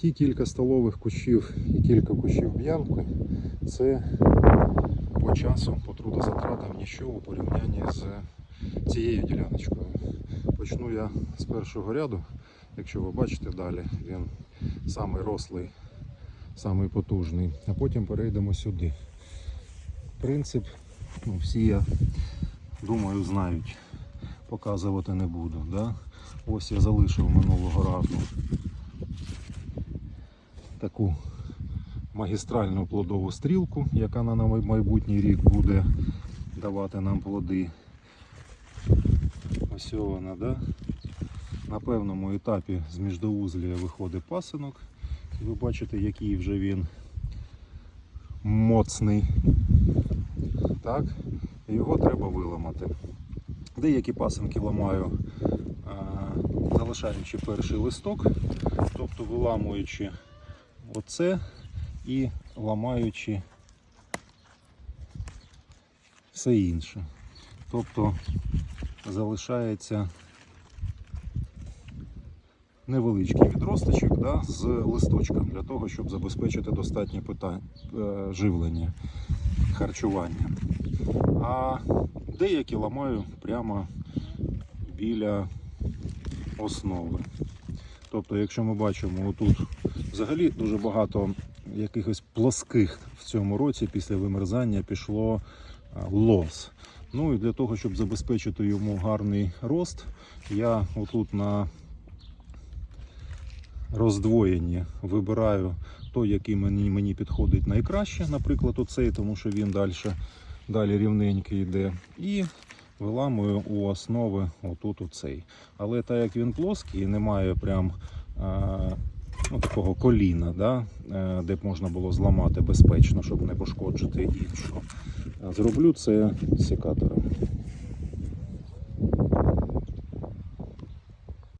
Ті кілька столових кущів і кілька кущів б'янки це по часу, по трудозатратам нічого у порівнянні з цією діляночкою. Почну я з першого ряду. Якщо ви бачите далі, він самий рослий, самий потужний. А потім перейдемо сюди. Принцип, ну, всі я думаю, знають. Показувати не буду. Да? Ось я залишив минулого разу таку магістральну плодову стрілку, яка на майбутній рік буде давати нам плоди. Ось вона, да? На певному етапі з міждоузлія виходить пасинок. І ви бачите, який вже він моцний. Так? Його треба виламати. Деякі пасинки ламаю, залишаючи перший листок, тобто виламуючи оце і ламаючи все інше. Тобто залишається невеличкий відросточок да, з листочком для того, щоб забезпечити достатнє питань, е, живлення, харчування. А деякі ламаю прямо біля основи. Тобто, якщо ми бачимо, отут взагалі дуже багато якихось плоских в цьому році після вимерзання пішло а, лоз. Ну і для того, щоб забезпечити йому гарний рост, я отут на роздвоєнні вибираю той, який мені, мені підходить найкраще, наприклад, оцей, тому що він далі, далі рівненький йде. І виламую у основи отут оцей. Але так як він плоский і немає прям а, ну, такого коліна, да, е, де б можна було зламати безпечно, щоб не пошкоджити іншу. Зроблю це секатором.